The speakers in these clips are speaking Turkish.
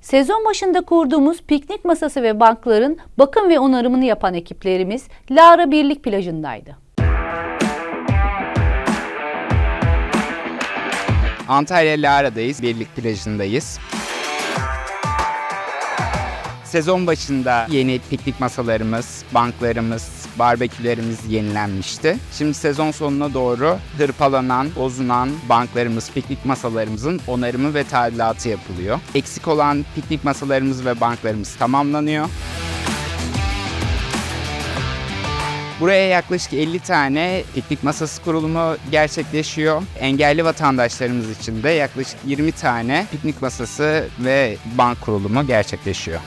Sezon başında kurduğumuz piknik masası ve bankların bakım ve onarımını yapan ekiplerimiz Lara Birlik plajındaydı. Antalya Lara'dayız, Birlik plajındayız. Sezon başında yeni piknik masalarımız, banklarımız, barbekülerimiz yenilenmişti. Şimdi sezon sonuna doğru hırpalanan, bozulan banklarımız, piknik masalarımızın onarımı ve tadilatı yapılıyor. Eksik olan piknik masalarımız ve banklarımız tamamlanıyor. Buraya yaklaşık 50 tane piknik masası kurulumu gerçekleşiyor. Engelli vatandaşlarımız için de yaklaşık 20 tane piknik masası ve bank kurulumu gerçekleşiyor.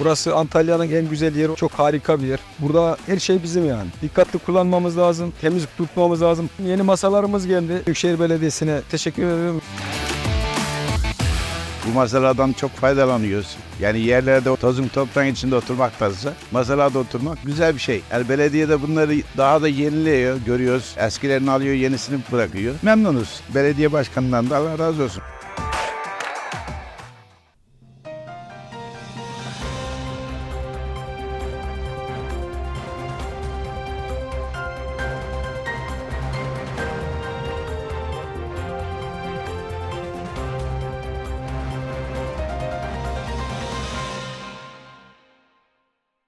Burası Antalya'nın en güzel yeri. Çok harika bir yer. Burada her şey bizim yani. Dikkatli kullanmamız lazım. Temiz tutmamız lazım. Yeni masalarımız geldi. Büyükşehir Belediyesi'ne teşekkür ederim. Bu masalardan çok faydalanıyoruz. Yani yerlerde tozun toprağın içinde oturmaktansa masalarda oturmak güzel bir şey. Yani belediye de bunları daha da yeniliyor, görüyoruz. Eskilerini alıyor, yenisini bırakıyor. Memnunuz. Belediye başkanından da Allah razı olsun.